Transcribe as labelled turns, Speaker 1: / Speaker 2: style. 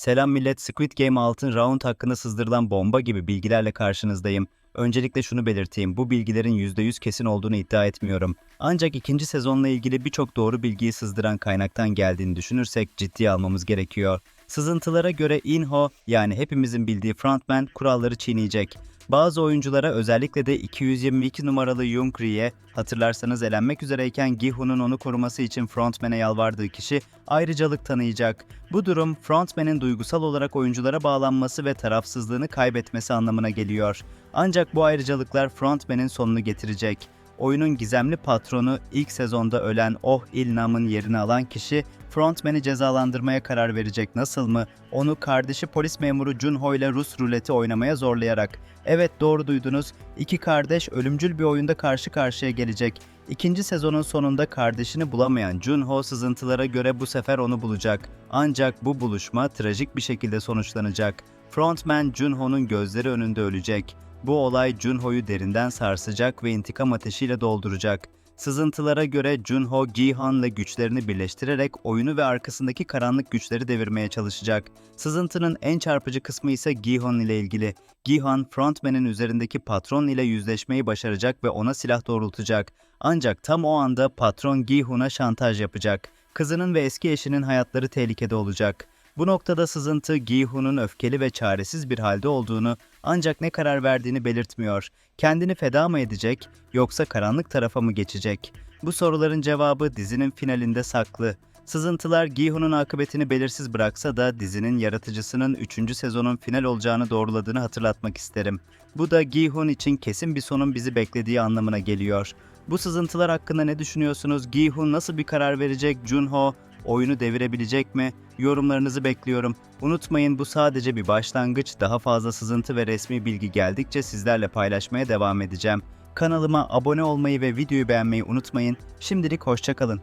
Speaker 1: Selam millet, Squid Game altın round hakkında sızdırılan bomba gibi bilgilerle karşınızdayım. Öncelikle şunu belirteyim, bu bilgilerin %100 kesin olduğunu iddia etmiyorum. Ancak ikinci sezonla ilgili birçok doğru bilgiyi sızdıran kaynaktan geldiğini düşünürsek ciddiye almamız gerekiyor. Sızıntılara göre Inho, yani hepimizin bildiği frontman kuralları çiğneyecek. Bazı oyunculara özellikle de 222 numaralı Jungri'ye hatırlarsanız elenmek üzereyken Gihu'nun onu koruması için frontman'e yalvardığı kişi ayrıcalık tanıyacak. Bu durum frontman'in duygusal olarak oyunculara bağlanması ve tarafsızlığını kaybetmesi anlamına geliyor. Ancak bu ayrıcalıklar frontman'in sonunu getirecek. Oyunun gizemli patronu ilk sezonda ölen Oh Il-nam'ın yerini alan kişi frontman'i cezalandırmaya karar verecek nasıl mı? Onu kardeşi polis memuru Junho ile Rus ruleti oynamaya zorlayarak. Evet doğru duydunuz. İki kardeş ölümcül bir oyunda karşı karşıya gelecek. İkinci sezonun sonunda kardeşini bulamayan Junho sızıntılara göre bu sefer onu bulacak. Ancak bu buluşma trajik bir şekilde sonuçlanacak. Frontman Junho'nun gözleri önünde ölecek. Bu olay Junho'yu derinden sarsacak ve intikam ateşiyle dolduracak. Sızıntılara göre Junho, Gihan'la güçlerini birleştirerek oyunu ve arkasındaki karanlık güçleri devirmeye çalışacak. Sızıntının en çarpıcı kısmı ise Gihan ile ilgili. Gihan, frontman'in üzerindeki patron ile yüzleşmeyi başaracak ve ona silah doğrultacak. Ancak tam o anda patron Gihun'a şantaj yapacak. Kızının ve eski eşinin hayatları tehlikede olacak. Bu noktada sızıntı Gihun'un öfkeli ve çaresiz bir halde olduğunu ancak ne karar verdiğini belirtmiyor. Kendini feda mı edecek yoksa karanlık tarafa mı geçecek? Bu soruların cevabı dizinin finalinde saklı. Sızıntılar Gihun'un akıbetini belirsiz bıraksa da dizinin yaratıcısının 3. sezonun final olacağını doğruladığını hatırlatmak isterim. Bu da Gihun için kesin bir sonun bizi beklediği anlamına geliyor. Bu sızıntılar hakkında ne düşünüyorsunuz? Gihun nasıl bir karar verecek? Junho oyunu devirebilecek mi? Yorumlarınızı bekliyorum. Unutmayın bu sadece bir başlangıç. Daha fazla sızıntı ve resmi bilgi geldikçe sizlerle paylaşmaya devam edeceğim. Kanalıma abone olmayı ve videoyu beğenmeyi unutmayın. Şimdilik hoşçakalın.